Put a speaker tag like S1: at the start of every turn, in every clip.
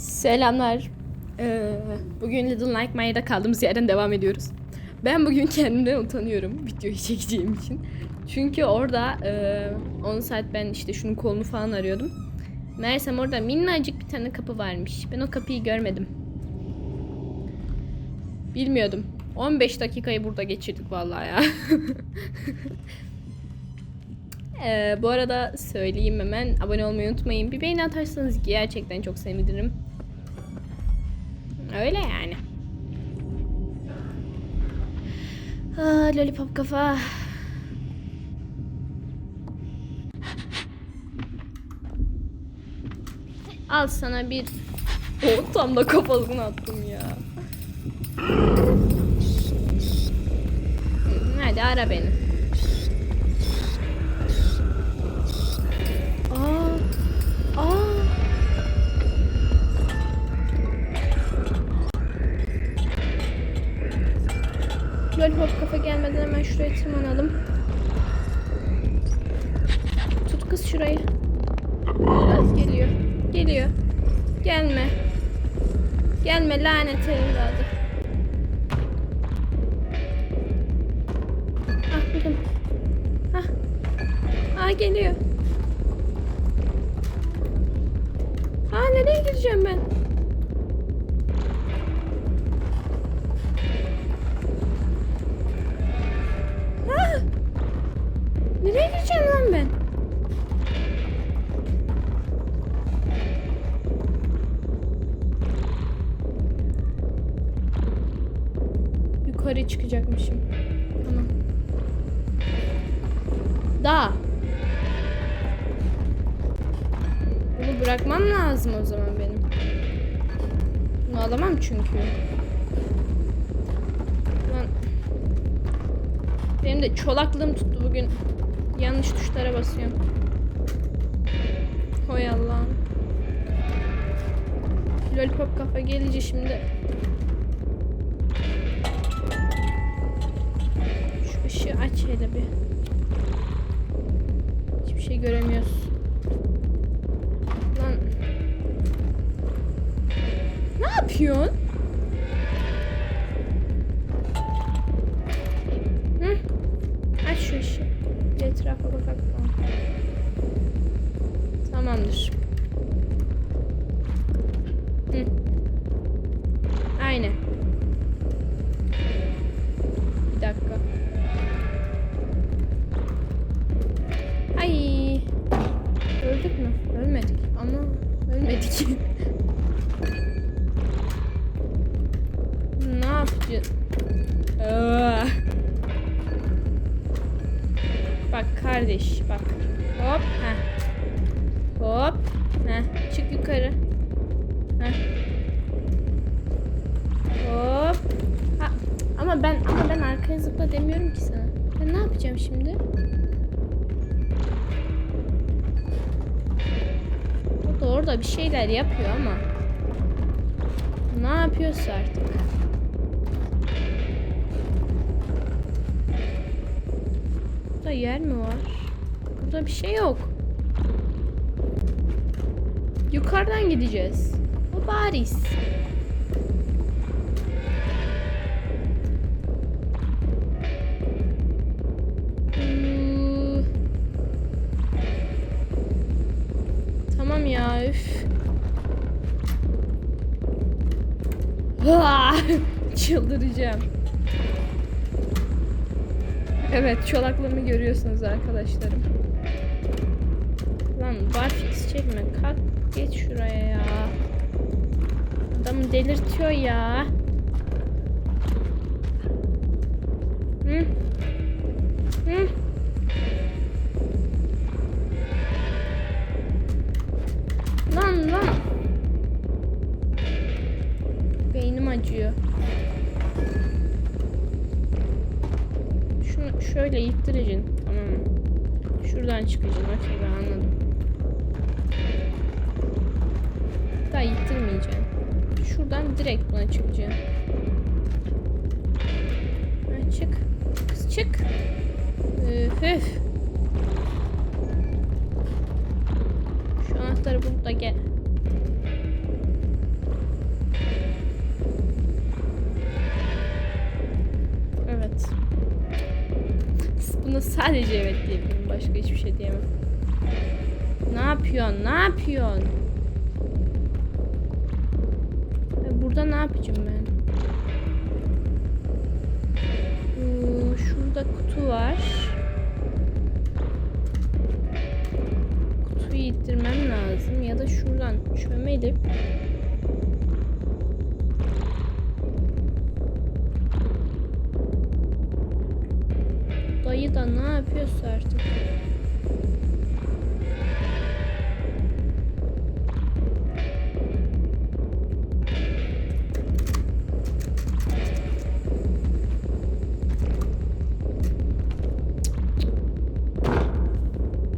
S1: Selamlar. Ee, bugün Little Nightmare'da kaldığımız yerden devam ediyoruz. Ben bugün kendimden utanıyorum videoyu çekeceğim için. Çünkü orada e, 10 saat ben işte şunun kolunu falan arıyordum. Meğersem orada minnacık bir tane kapı varmış. Ben o kapıyı görmedim. Bilmiyordum. 15 dakikayı burada geçirdik vallahi ya. Ee, bu arada söyleyeyim hemen abone olmayı unutmayın. Bir beğeni atarsanız gerçekten çok sevinirim. Öyle yani. Aa, lollipop kafa. Al sana bir... O tam da kafasına attım ya. Hadi ara beni. Tırmanalım. Tut kız şurayı. Az geliyor. Geliyor. Gelme. Gelme lanet evladı. Ah buldum. Ah. Ah geliyor. Aa nereye gireceğim ben? Nereye gireceğim lan ben? Yukarı çıkacakmışım. Tamam. Daha. Bunu bırakmam lazım o zaman benim. Bunu alamam çünkü. Lan. Benim de çolaklığım tuttu bugün. Yanlış tuşlara basıyorum. Hoy Allah'ım. Lollipop kafa gelince şimdi. Şu ışığı aç hele bir. Hiçbir şey göremiyoruz. Lan. Ne yapıyorsun? Etrafa bakalım. Tamamdır. Hı. Aynen. Bir dakika. Ay. Öldük mü? Ölmedik ama ölmedik. kardeş bak. Hop. Heh. Hop. Heh. Çık yukarı. Heh. Hop. Ha. Ama ben ama ben arkaya zıpla demiyorum ki sana. Ben ne yapacağım şimdi? O da orada bir şeyler yapıyor ama. Ne yapıyorsa artık. Burada yer mi var? Burada bir şey yok. Yukarıdan gideceğiz. O bariz. Tamam ya üf. Çıldıracağım. Evet çolaklığımı görüyorsunuz arkadaşlarım. Lan barfix çekme kalk geç şuraya ya. Adamı delirtiyor ya. Lan lan. Beynim acıyor. Şöyle ittireceksin. Tamam mı? Şuradan çıkacaksın. Okey ben anladım. Daha ittirmeyeceksin. Şuradan direkt buna çıkacaksın. Ha, çık. Kız çık. Üf. Şu anahtarı bul da gel. Buna sadece evet diyebilirim. Başka hiçbir şey diyemem. Ne yapıyorsun? Ne yapıyorsun? E, Burada ne yapacağım ben? Ee, Şurada kutu var. Kutuyu ittirmem lazım ya da şuradan çömelip Dayı yapıyorsa artık.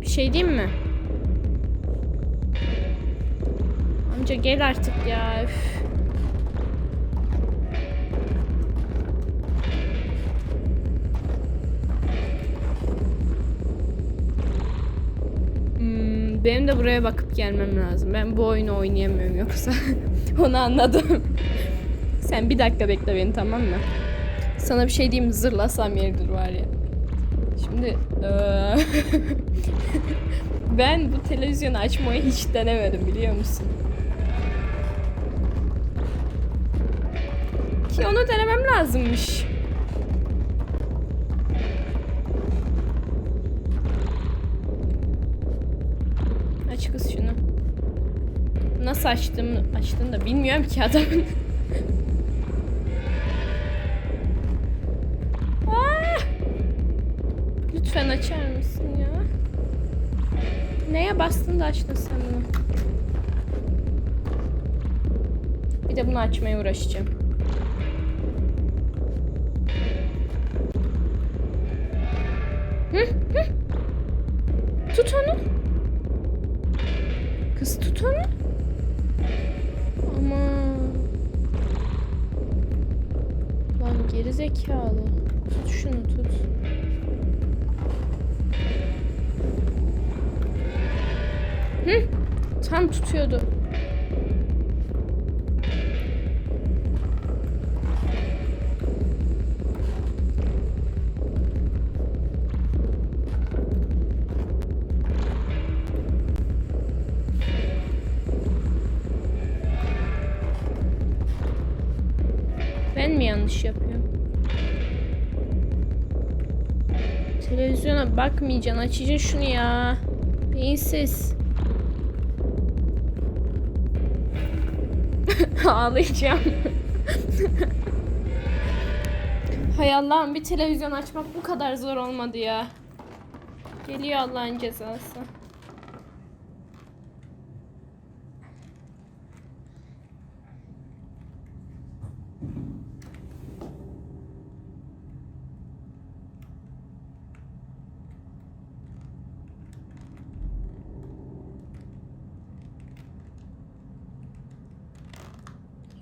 S1: Bir şey diyeyim mi? Amca gel artık ya. üf. Benim de buraya bakıp gelmem lazım. Ben bu oyunu oynayamıyorum yoksa. Onu anladım. Sen bir dakika bekle beni tamam mı? Sana bir şey diyeyim zırlasam yeridir var ya. Şimdi ben bu televizyonu açmayı hiç denemedim biliyor musun? Ki onu denemem lazımmış. Nasıl açtım açtın da bilmiyorum ki adamın. Aa! Lütfen açar mısın ya? Neye bastın da açtın sen bunu? Bir de bunu açmaya uğraşacağım. Hı, hı. Tut onu. Kız tut onu. Geri zekalı. Tut şunu tut. Hı, tam tutuyordu. Ben mi yanlış yapıyorum? Televizyona bakmayacaksın. Açacaksın şunu ya. Beyinsiz. Ağlayacağım. Hay Allah'ım bir televizyon açmak bu kadar zor olmadı ya. Geliyor Allah'ın cezası.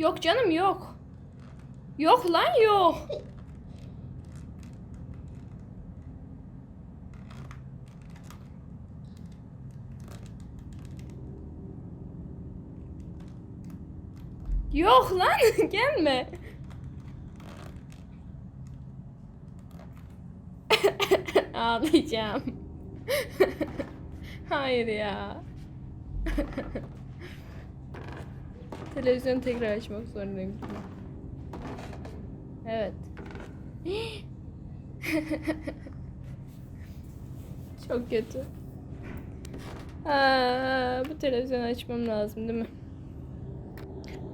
S1: Yok canım yok. Yok lan yok. Yok lan gelme. Ağlayacağım. Hayır ya. Televizyonu tekrar açmak zorundayım. Evet. Çok kötü. Aa, bu televizyonu açmam lazım değil mi?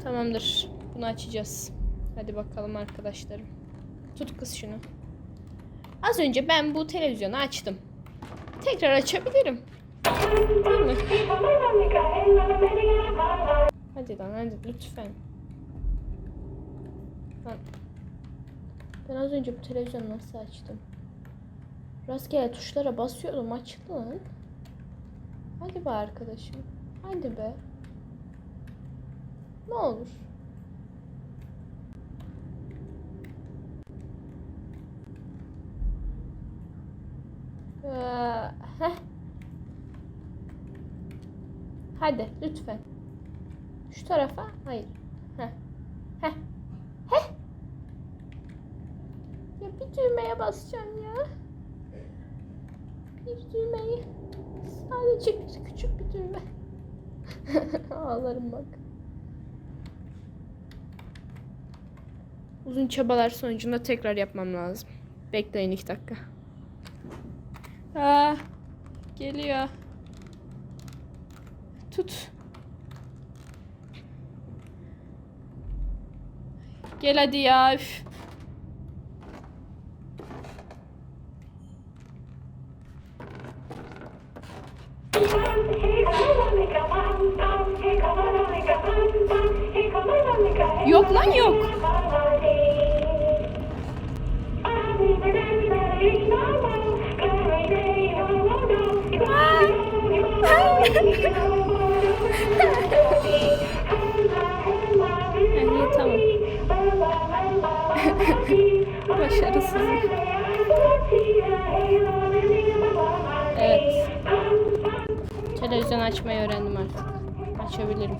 S1: Tamamdır. Bunu açacağız. Hadi bakalım arkadaşlarım. Tut kız şunu. Az önce ben bu televizyonu açtım. Tekrar açabilirim. Değil mi? Hadi lan hadi lütfen. Lan. Ben az önce bu televizyonu nasıl açtım? Rastgele tuşlara basıyordum açtı lan. Hadi be arkadaşım. Hadi be. Ne olur. Ee. Hadi lütfen. Şu tarafa. Hayır. Heh. Heh. Heh. Ya bir düğmeye basacağım ya. bir düğmeyi. Sadece bir küçük bir düğme. Ağlarım bak. Uzun çabalar sonucunda tekrar yapmam lazım. Bekleyin iki dakika. Aa, geliyor. Tut. Gel hadi ya. Üf. Yok lan yok. Başarısız. Evet. Televizyon açmayı öğrendim artık. Açabilirim.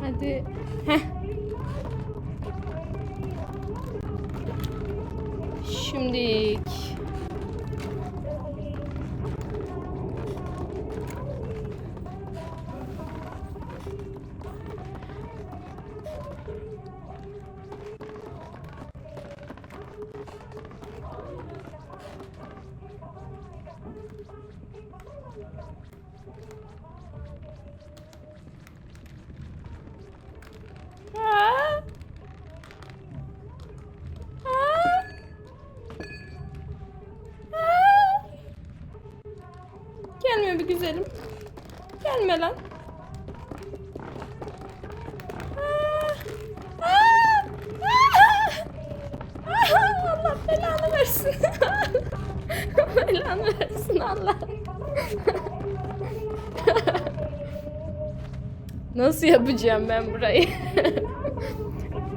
S1: Hadi. Heh. Şimdilik. Gelme bir güzelim. Gelme lan. Belanı versin Allah. Nasıl yapacağım ben burayı?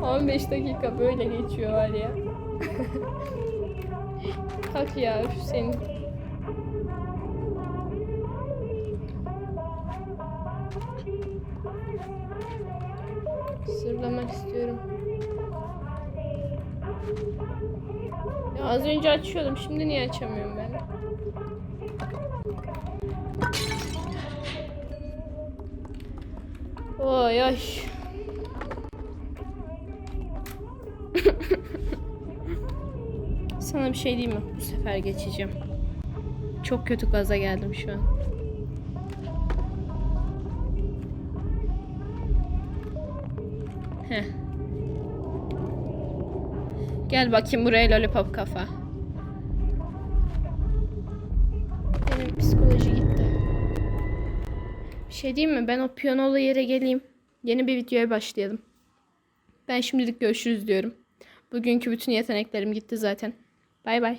S1: 15 dakika böyle geçiyor var ya. Kalk ya üf. Sırlamak istiyorum. Ya az önce açıyordum. Şimdi niye açamıyorum ben? Oy oy. Sana bir şey diyeyim mi? Bu sefer geçeceğim. Çok kötü gaza geldim şu an. Heh. Gel bakayım buraya lollipop kafa. Benim psikoloji gitti. Bir şey diyeyim mi? Ben o piyanolu yere geleyim. Yeni bir videoya başlayalım. Ben şimdilik görüşürüz diyorum. Bugünkü bütün yeteneklerim gitti zaten. Bay bay.